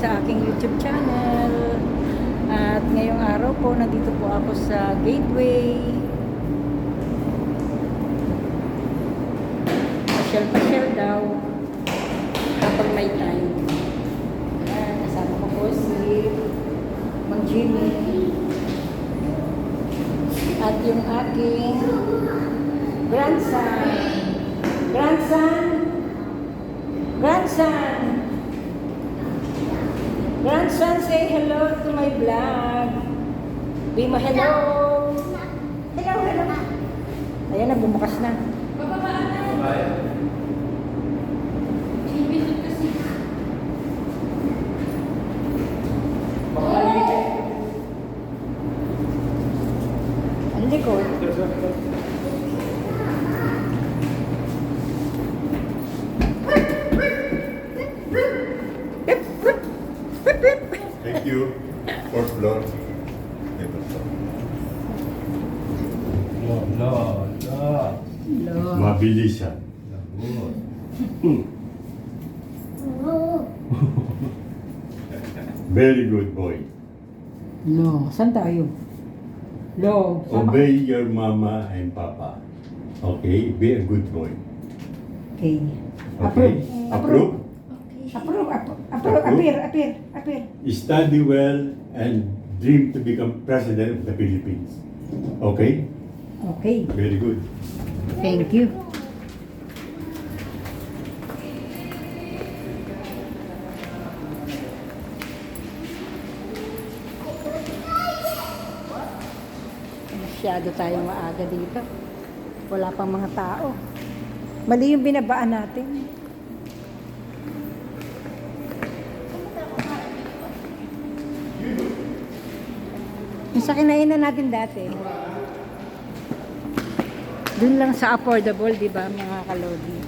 Sa aking YouTube channel. At ngayong araw po, nandito po ako sa Gateway. Pasyal-pasyal daw kapag may time. Ayan, kasama ko po si Mang Jimmy. At yung aking. Grandson! Grandson! Grandson, say hello to my vlog. Be mo hello. Hello, hello. Ayan na, bumukas na. Ang likod. Thank you. Fourth floor. Ito po. No, no, no. Hello. Mabilis siya. Labot. Very good boy. Lo, saan tayo? Lo, sama. Obey your mama and papa. Okay? Be a good boy. Okay. Okay? Approve. Approve? Approve. Approve. Approve. Appear. Appear. Appear. Study well and dream to become president of the Philippines. Okay? Okay. Very good. Thank you. Masyado tayong maaga dito. Wala pang mga tao. Mali yung binabaan natin. Yung sa kinainan natin dati. Doon lang sa affordable, di ba, mga kalodi?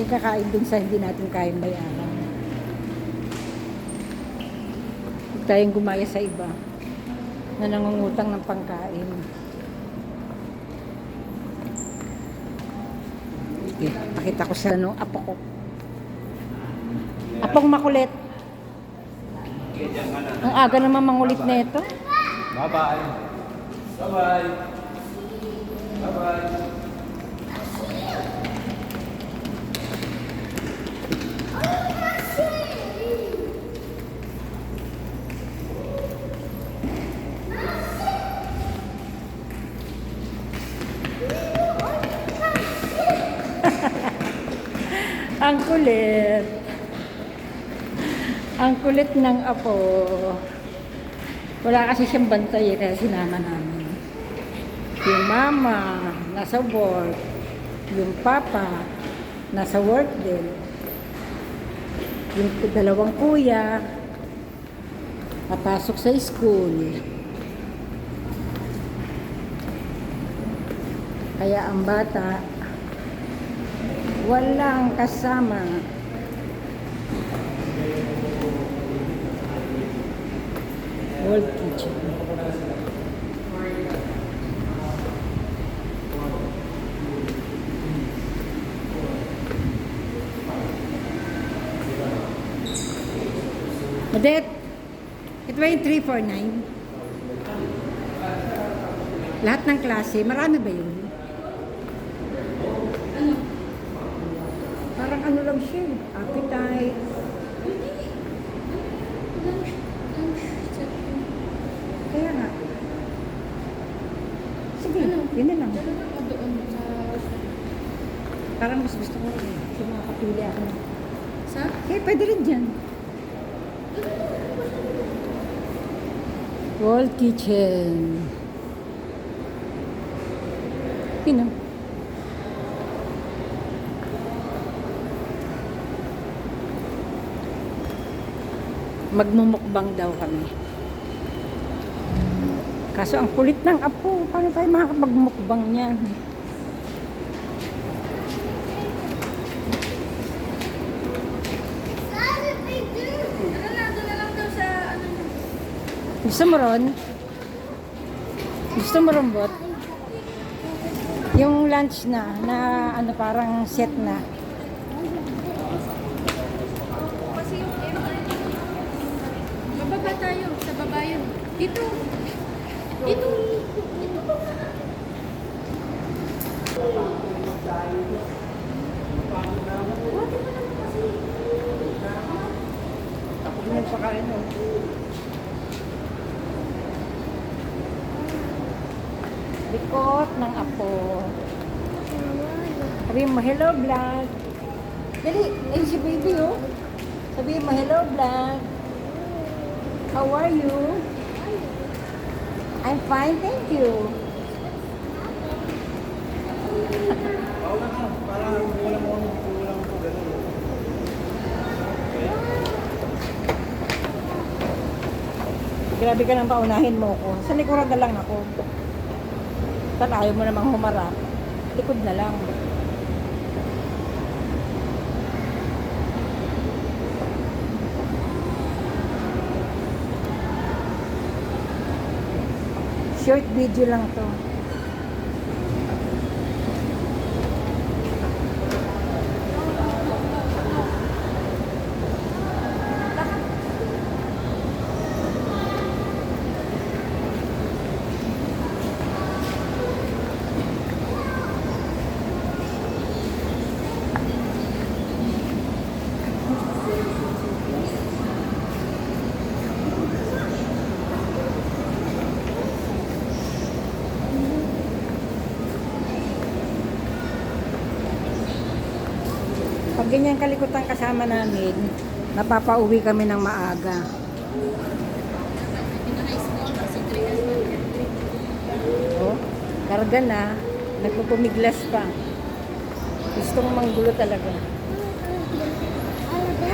Ay kakain dun sa hindi natin kayang bayaran. Huwag tayong gumaya sa iba na nangungutang ng pangkain. Okay, pakita ko sa ano, apo ko. Apong makulit. Ang aga naman mangulit na ito. Bye-bye. Bye-bye. Bye-bye. Ang kulit. Ang kulit ng apo. Wala kasi siyang bantay eh, kaya sinama namin. Yung mama, nasa work. Yung papa, nasa work din. Yung dalawang kuya, papasok sa school. Kaya ang bata, walang kasama. World kitchen. Odette, ito ba yung 349? Lahat ng klase, marami ba yun? Parang ano lang siya, appetite. Kaya nga. Sige, yun na lang. Parang mas gusto ko rin. Kung makakapili ako. Sa? Eh, pwede rin dyan. Wall kitchen. Pino. Magmumukbang daw kami. Kaso ang kulit ng apo, paano tayo makakapagmukbang niyan? Gusto mo ron? Gusto mo ron, bot? Yung lunch na, na ano parang set na. Kasi yung Dito. Dito. Dito po. Ngayon pa kain oh. Likot ng apo. Sabihin mo, hello vlog. Dali, ayun si baby oh. Sabihin mo, hello vlog. How are you? I'm fine, thank you. Grabe ka nang paunahin mo ko. Sa likuran na lang ako. Ayaw mo namang humarap? Likod na lang. Short video lang to. Pag ganyan kalikutan kasama namin, napapauwi kami ng maaga. Oh, karga na, nagpupumiglas pa. Gustong manggulo talaga.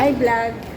Hi vlog!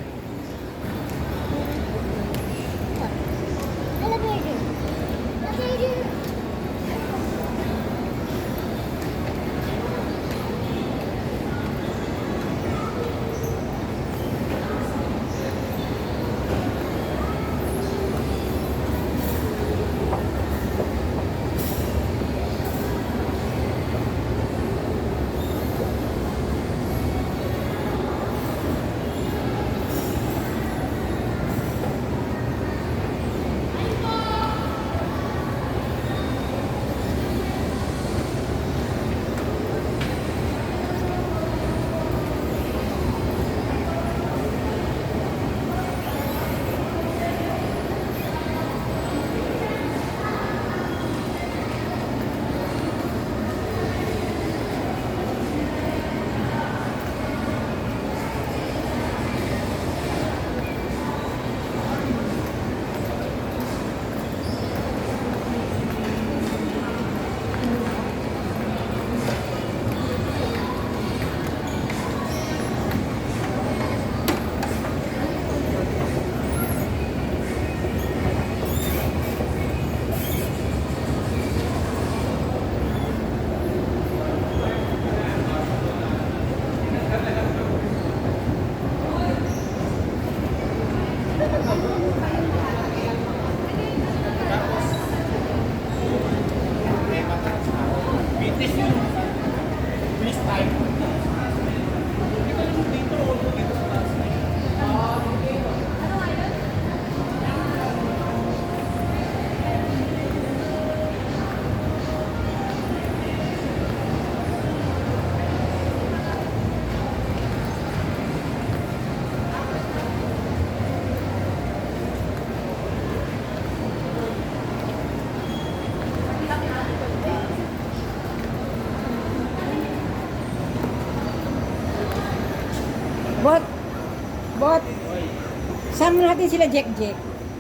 Natin sila Jack Jack.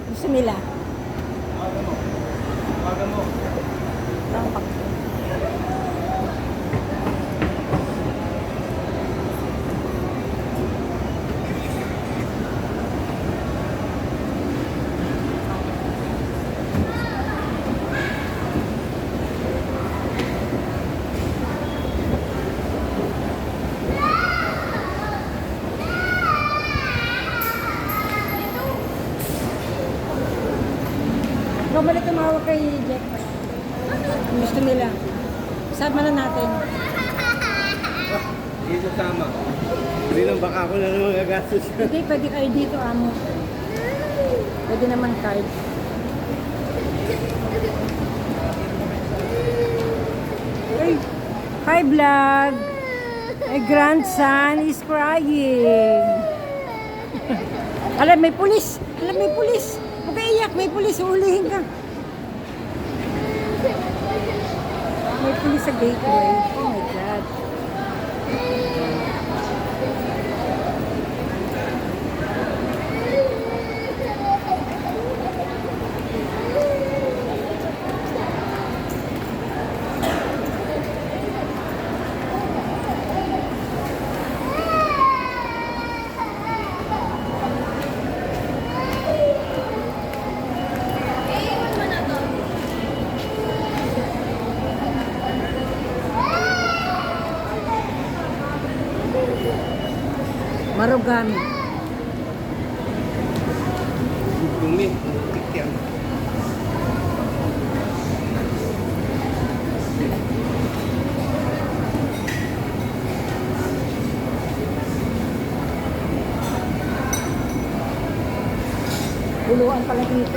Gusto nila. Umaga mo. Tampak. Ikaw ba na tumawag kay Jack? Kung gusto nila. Sama na natin. Dito tama. Hindi lang baka ako na naman gagastos. Hindi, pwede kayo dito, amo. Pwede naman card. Ay, hi vlog. My grandson is crying. Alam, may pulis. Alam, may pulis. Huwag ka iyak, may pulis. Ulihin ka. May pulis sa gateway. Marugami. Gumi, tikyan. Puluhan pala.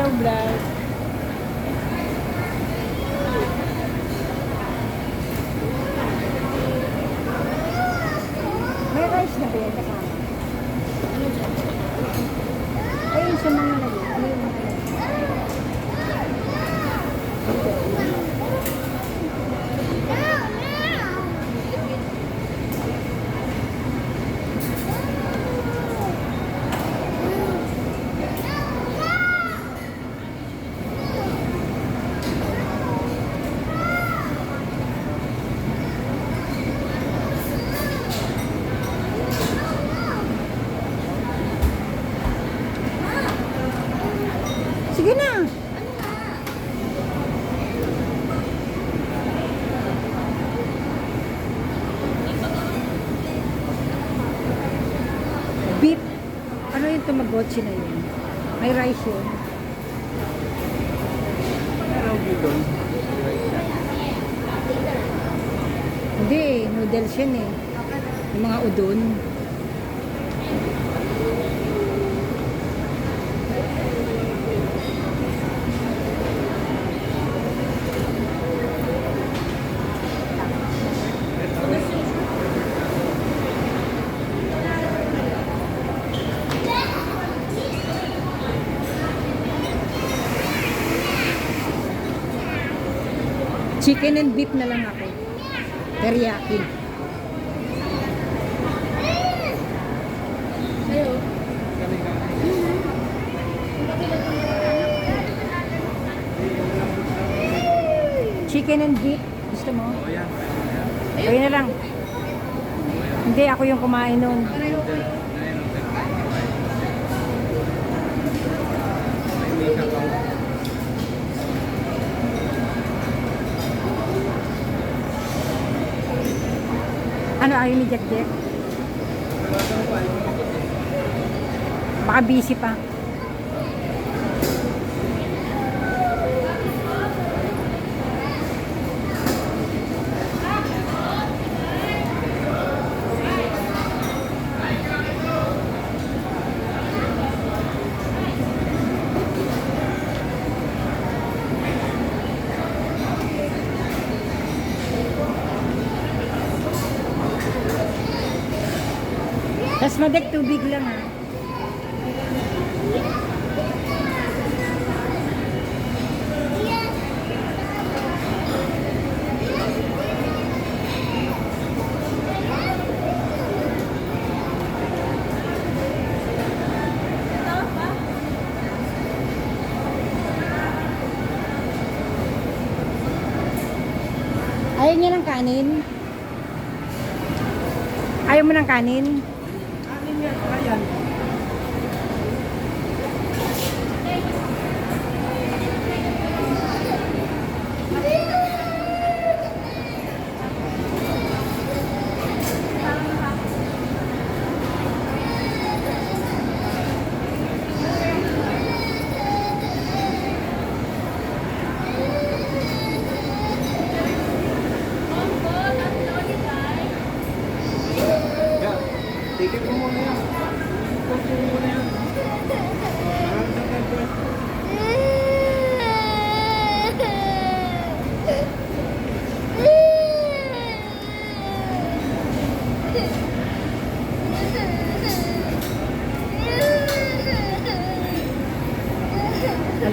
Hello, vlog. May rice na ba yan kasama? Ayun sa mga lagay. Ayun mga lagay. Sige na. Beef. Tamagotchi na yun? May rice yun. Ano doon? Hindi, noodles yun eh. Yung mga udon. Chicken and beef na lang ako. Teriyaki. Chicken and beef. Gusto mo? O yan. Ayun na lang. Hindi, ako yung kumain nun. Ano, ayaw ni Jack Jack? Baka busy pa. Tapos madek tubig lang ha. Ayaw niya ng kanin? Ayaw mo ng kanin?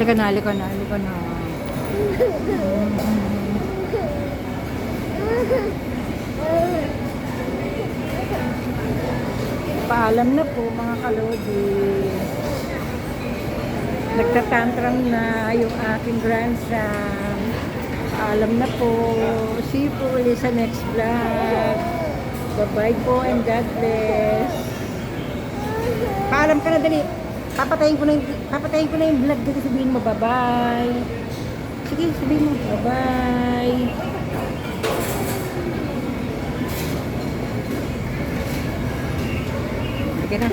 Halika na, halika na, halika na. Paalam na po mga kalodi. Nagtatantram na yung aking grandson. Paalam na po. See you po ulit sa next vlog. Bye-bye po and God bless. Paalam ka na dali. Papatayin ko na yung, papatayin ko na yung vlog dito. Sabihin mo bye-bye. Sige, sabihin mo bye-bye. Sige na.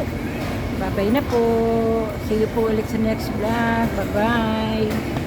Bye-bye na po. See you po ulit sa next vlog. Bye-bye.